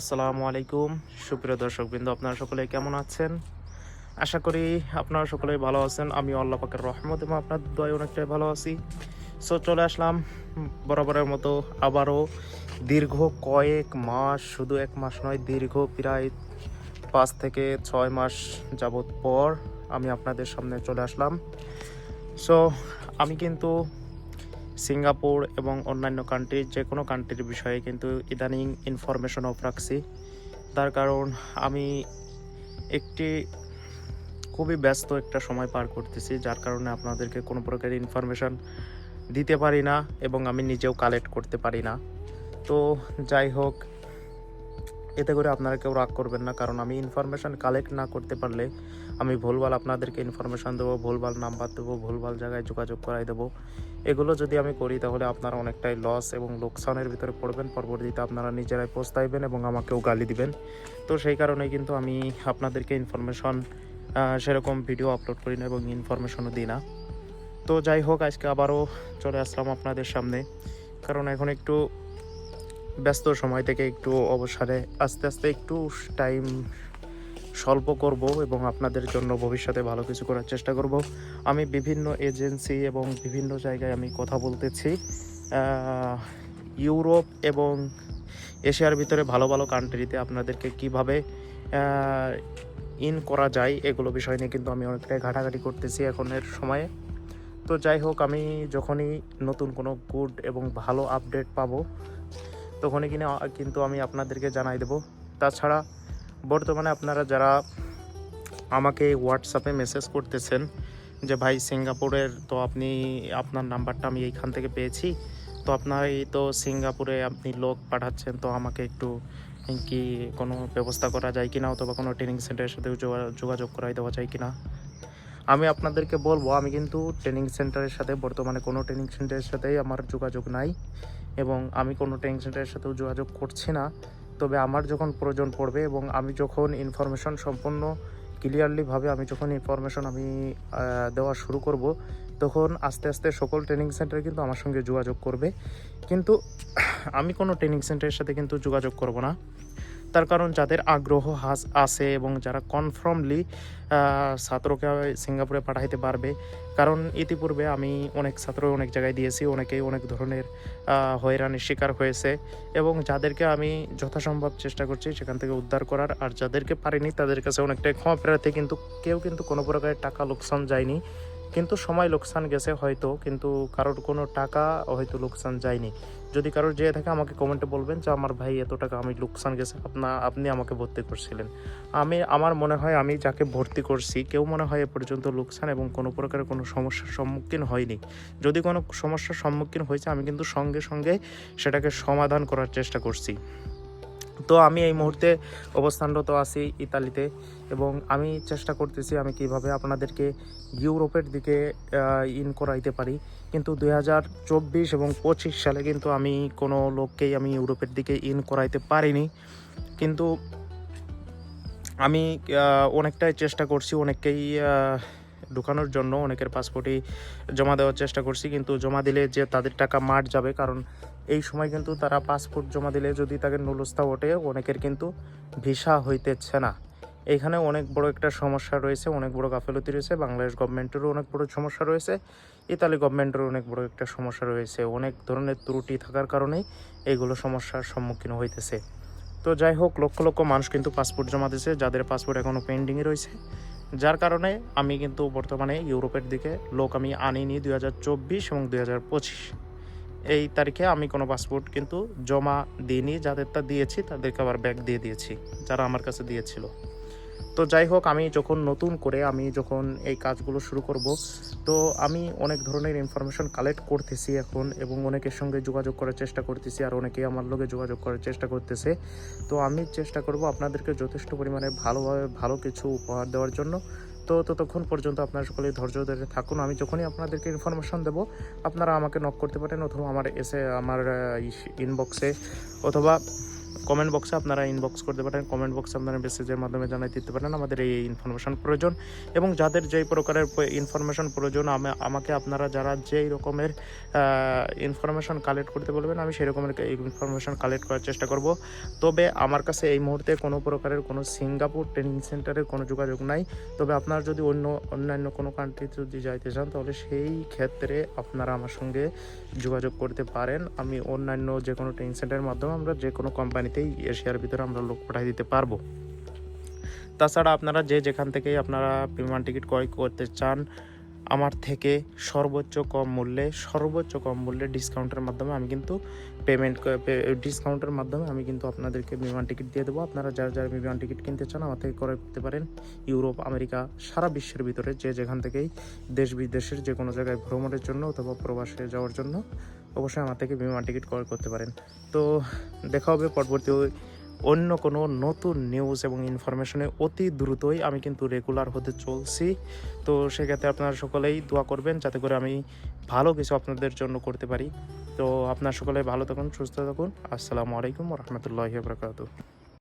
আসসালামু আলাইকুম। সুপ্রিয় দর্শকবৃন্দ, আপনারা সকলে কেমন আছেন? আশা করি আপনারা সকলেই ভালো আছেন। আমি আল্লাহ পাকের রহমত এবং আপনার দয় অনেকটাই ভালো আছি। সো চলে আসলাম বরাবরের মতো আবারও দীর্ঘ কয়েক মাস, শুধু এক মাস নয়, দীর্ঘ প্রায় পাঁচ থেকে ছয় মাস যাবত পর আমি আপনাদের সামনে চলে আসলাম। সো আমি কিন্তু সিঙ্গাপুর এবং অন্যান্য কান্ট্রির যে কোনো কান্ট্রির বিষয়ে কিন্তু ইদানিং ইনফরমেশন অফ রাখছি। তার কারণ আমি একটি খুবই ব্যস্ত একটা সময় পার করতেছি, যার কারণে আপনাদেরকে কোনো প্রকারের ইনফরমেশান দিতে পারি না এবং আমি নিজেও কালেক্ট করতে পারি না। তো যাই হোক এতে করে আপনারা কেউ রাগ করবেন না, কারণ আমি ইনফরমেশন কালেক্ট না করতে পারলে আমি ভুলভাল আপনাদেরকে ইনফরমেশন দেবো, ভুলভাল নাম্বার দেবো, ভুলভাল জায়গায় যোগাযোগ করাই দেবো। এগুলো যদি আমি করি, তাহলে আপনারা অনেকটাই লস এবং লোকসানের ভিতরে পড়বেন। পরবর্তীতে আপনারা নিজেরাই পোস্তাইবেন এবং আমাকেও গালি দিবেন। তো সেই কারণেই কিন্তু আমি আপনাদেরকে ইনফরমেশন সেরকম ভিডিও আপলোড করি না এবং ইনফরমেশনও দিই না। তো যাই হোক, আজকে আবারও চলে আসলাম আপনাদের সামনে। কারণ এখন একটু ব্যস্ত সময় থেকে একটু অবসরে আস্তে আস্তে একটু টাইম স্বল্প করব এবং আপনাদের জন্য ভবিষ্যতে ভালো কিছু করার চেষ্টা করব। আমি বিভিন্ন এজেন্সি এবং বিভিন্ন জায়গায় আমি কথা বলতেছি। ইউরোপ এবং এশিয়ার ভিতরে ভালো ভালো কান্ট্রিতে আপনাদেরকে কীভাবে ইন করা যায় এগুলো বিষয় নিয়ে কিন্তু আমি অনেকটাই ঘাটাঘাটি করতেছি এখনের সময়ে। তো যাই হোক, আমি যখনই নতুন কোনো গুড এবং ভালো আপডেট পাবো তখনই কিনা কিন্তু আমি আপনাদেরকে জানাই দেব। তাছাড়া বর্তমানে আপনারা যারা আমাকে হোয়াটসঅ্যাপে মেসেজ করতেছেন যে, ভাই, সিঙ্গাপুরের তো আপনি, আপনার নাম্বারটা আমি এইখান থেকে পেয়েছি, তো আপনার এই তো সিঙ্গাপুরে আপনি লোক পাঠাচ্ছেন, তো আমাকে একটু কি কোনো ব্যবস্থা করা যায় কি না অথবা কোনো ট্রেনিং সেন্টারের সাথে যোগা- যোগাযোগ করাই দেওয়া যায় কিনা? আমি আপনাদেরকে বলব, আমি কিন্তু ট্রেনিং সেন্টারের সাথে, বর্তমানে কোনো ট্রেনিং সেন্টারের সাথেই আমার যোগাযোগ নাই এবং আমি কোনো ট্রেনিং সেন্টারের সাথেও যোগাযোগ করছি না। তবে আমার যখন প্রয়োজন পড়বে এবং আমি যখন ইনফরমেশন সম্পূর্ণ ক্লিয়ারলিভাবে আমি যখন ইনফরমেশন আমি দেওয়া শুরু করব, তখন আস্তে আস্তে সকল ট্রেনিং সেন্টার কিন্তু আমার সঙ্গে যোগাযোগ করবে। কিন্তু আমি কোনো ট্রেনিং সেন্টারের সাথে কিন্তু যোগাযোগ করব না। তার কারণ যাদের আগ্রহ হাস আছে এবং যারা কনফার্মলি ছাত্রকে সিঙ্গাপুরে পাঠাইতে পারবে। কারণ ইতিপূর্বে আমি অনেক ছাত্র অনেক জায়গায় দিয়েছি, অনেকেই অনেক ধরনের হয়রানির শিকার হয়েছে এবং যাদেরকে আমি যথাসম্ভব চেষ্টা করছি সেখান থেকে উদ্ধার করার। আর যাদেরকে পারিনি, তাদের কাছে অনেকটাই ক্ষমা প্রার্থী, কিন্তু কেউ কিন্তু কোনো প্রকারের টাকা লোকসান যায়নি। কিন্তু সময় লোকসান গেছে হয়তো, কিন্তু কারোর কোনো টাকা হয়তো লোকসান যায়নি। যদি কারোর যেয়ে থাকে আমাকে কমেন্টে বলবেন যে, আমার ভাই এত টাকা, আমি লোকসান গেছে, আপনা, আপনি আমাকে ভর্তি করছিলেন। আমি, আমার মনে হয় আমি যাকে ভর্তি করছি, কেউ মনে হয় এ পর্যন্ত লোকসান এবং কোনো প্রকারের কোনো সমস্যার সম্মুখীন হয়নি। যদি কোনো সমস্যার সম্মুখীন হয়েছে, আমি কিন্তু সঙ্গে সঙ্গে সেটাকে সমাধান করার চেষ্টা করছি। তো আমি এই মুহূর্তে অবস্থানরত আছি ইতালিতে এবং আমি চেষ্টা করতেছি আমি কীভাবে আপনাদেরকে ইউরোপের দিকে ইন করাইতে পারি। কিন্তু দুই হাজার চব্বিশ এবং পঁচিশ সালে কিন্তু আমি কোনো লোককেই আমি ইউরোপের দিকে ইন করাইতে পারিনি। কিন্তু আমি অনেকটাই চেষ্টা করছি, অনেককেই ঢুকানোর জন্য, অনেকের পাসপোর্টই জমা দেওয়ার চেষ্টা করছি। কিন্তু জমা দিলে যে তাদের টাকা মার যাবে, কারণ এই সময় কিন্তু তারা পাসপোর্ট জমা দিলে যদি তাকে নুলস্থা ওঠে, অনেকের কিন্তু ভিসা হইতেছে না। এখানে অনেক বড় একটা সমস্যা রয়েছে, অনেক বড় গাফেলতি রয়েছে, বাংলাদেশ গভর্নমেন্টেরও অনেক বড় সমস্যা রয়েছে, ইতালি গভর্নমেন্টেরও অনেক বড় একটা সমস্যা রয়েছে। অনেক ধরনের ত্রুটি থাকার কারণেই এইগুলো সমস্যার সম্মুখীন হইতেছে। তো যাই হোক, লক্ষ লক্ষ মানুষ কিন্তু পাসপোর্ট জমা দিয়েছে যাদের পাসপোর্ট এখনও পেন্ডিংয়ে রয়েছে। যার কারণে আমি কিন্তু বর্তমানে ইউরোপের দিকে লোক আমি আনিনি দুই হাজার চব্বিশ এবং দুই হাজার পঁচিশ। এই তারিখে আমি কোনো পাসপোর্ট কিন্তু জমা দিইনি যাদেরটা দিয়েছি তাদেরকে আবার ব্যাগ দিয়ে দিয়েছি, যারা আমার কাছে দিয়েছিল। তো যাই হোক, আমি যখন নতুন করে আমি যখন এই কাজগুলো শুরু করব, তো আমি অনেক ধরনের ইনফরমেশন কালেক্ট করতেছি এখন এবং অনেকের সঙ্গে যোগাযোগ করার চেষ্টা করতেছি আর অনেকেই আমার লোকে যোগাযোগ করার চেষ্টা করতেছে। তো আমি চেষ্টা করব আপনাদেরকে যথেষ্ট পরিমাণে ভালোভাবে ভালো কিছু উপহার দেওয়ার জন্য। তো ততক্ষণ পর্যন্ত আপনারা সকলে ধৈর্য ধরে থাকুন। আমি যখনই আপনাদেরকে ইনফরমেশন দেব, আপনারা আমাকে নক করতে পারেন অথবা আমার এসে আমার ইনবক্সে অথবা কমেন্ট বক্সে আপনারা ইনবক্স করতে পারেন। কমেন্ট বক্সে আপনারা মেসেজের মাধ্যমে জানাই দিতে পারেন। আমাদের এই ইনফরমেশন প্রয়োজন এবং যাদের যেই প্রকারের ইনফরমেশন প্রয়োজন, আমা- আমাকে আপনারা যারা যেই রকমের ইনফরমেশন কালেক্ট করতে বলবেন, আমি সেই রকমের ইনফরমেশন কালেক্ট করার চেষ্টা করব। তবে আমার কাছে এই মুহূর্তে কোনো প্রকারের কোনো সিঙ্গাপুর ট্রেনিং সেন্টারের কোনো যোগাযোগ নাই। তবে আপনারা যদি অন্য, অন্যান্য কোনো কান্ট্রিতে যদি যাইতে চান, তাহলে সেই ক্ষেত্রে আপনারা আমার সঙ্গে যোগাযোগ করতে পারেন। আমি অন্যান্য যে কোনো ট্রেনিং সেন্টারের মাধ্যমে আমরা যে কোনো কোম্পানিতেই এশিয়ার ভিতরে আমরা লোক পাঠিয়ে দিতে পারব। তাছাড়া আপনারা যে যেখান থেকেই আপনারা বিমান টিকিট ক্রয় করতে চান আমার থেকে সর্বোচ্চ কম মূল্যে, সর্বোচ্চ কম মূল্যে ডিসকাউন্টের মাধ্যমে আমি কিন্তু পেমেন্ট ডিসকাউন্টের মাধ্যমে আমি কিন্তু আপনাদেরকে বিমান টিকিট দিয়ে দেবো। আপনারা যারা যারা বিমান টিকিট কিনতে চান, আমার থেকে ক্রয় করতে পারেন ইউরোপ, আমেরিকা, সারা বিশ্বের ভিতরে যে যেখান থেকেই দেশ বিদেশের যে কোনো জায়গায় ভ্রমণের জন্য অথবা প্রবাসে যাওয়ার জন্য অবশ্যই আমার থেকে বিমান টিকিট ক্রয় করতে পারেন। তো দেখা হবে পরবর্তী অন্য কোনো নতুন নিউজ এবং ইনফরমেশনে অতি দ্রুতই আমি কিন্তু রেগুলার হতে চলছি। তো সেক্ষেত্রে আপনারা সকলেই দোয়া করবেন যাতে করে আমি ভালো কিছু আপনাদের জন্য করতে পারি। তো আপনার সকলে ভালো থাকুন, সুস্থ থাকুন। আসসালামু আলাইকুম রহমতুল্লাহ বরকাত